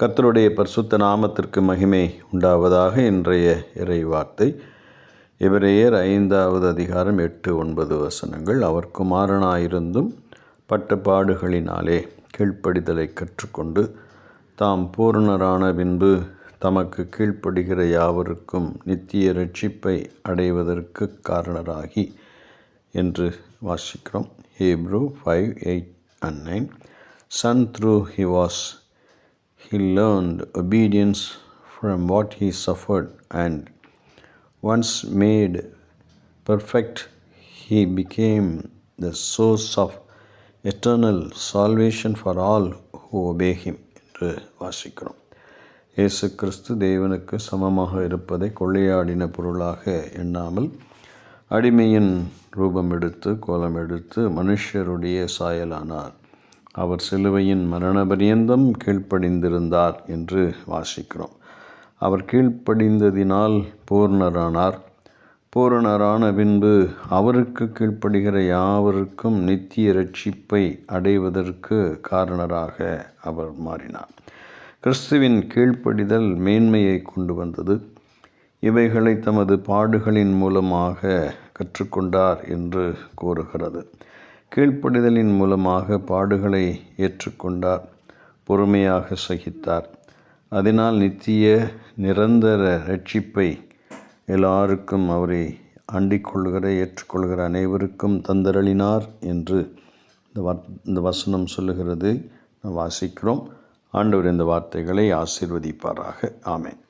கர்த்தருடைய பரிசுத்த நாமத்திற்கு மகிமை உண்டாவதாக இன்றைய இறை வார்த்தை இவரையர் ஐந்தாவது அதிகாரம் எட்டு ஒன்பது வசனங்கள். அவர் குமாரனாயிருந்தும் பட்ட பாடுகளினாலே கீழ்ப்படிதலை கற்றுக்கொண்டு தாம் பூரணரான பின்பு தமக்கு கீழ்ப்படுகிற யாவருக்கும் நித்திய ரட்சிப்பை அடைவதற்கு காரணராகி என்று வாசிக்கிறோம். Hebrew five eight and nine. Son though he was he learned obedience from what he suffered and once made perfect he became the source of eternal salvation for all who obey him என்று வாசிக்கிறோம் இயேசு கிறிஸ்து தேவனுக்கு சமமாக இருப்பதை கொள்ளையாடின பொருளாக எண்ணாமல் அடிமையின் ரூபம் எடுத்து கோலம் எடுத்து மனுஷருடைய சாயலானார் அவர் சிலுவையின் மரண பரியந்தம் கீழ்ப்படிந்திருந்தார் என்று வாசிக்கிறோம். அவர் கீழ்ப்படிந்ததினால் பூர்ணரானார். பூரணரான பின்பு அவருக்கு கீழ்ப்படுகிற யாவருக்கும் நித்திய ரட்சிப்பை அடைவதற்கு காரணராக அவர் மாறினார். கிறிஸ்துவின் கீழ்ப்படிதல் மேன்மையை கொண்டு வந்தது. இவைகளை தமது பாடுகளின் மூலமாக கற்றுக்கொண்டார் என்று கூறுகிறது. கீழ்ப்படிதலின் மூலமாக பாடுகளை ஏற்றுக்கொண்டார் பொறுமையாக சகித்தார். அதனால் நித்திய நிரந்தர ரட்சிப்பை எல்லாருக்கும் அவரை அண்டிக்கொள்கிற ஏற்றுக்கொள்கிற அனைவருக்கும் தந்தரளினார் என்று இந்த இந்த வசனம் சொல்லுகிறது. வாசிக்கிறோம். ஆண்டவர் இந்த வார்த்தைகளை ஆசிர்வதிப்பாராக. ஆமேன்.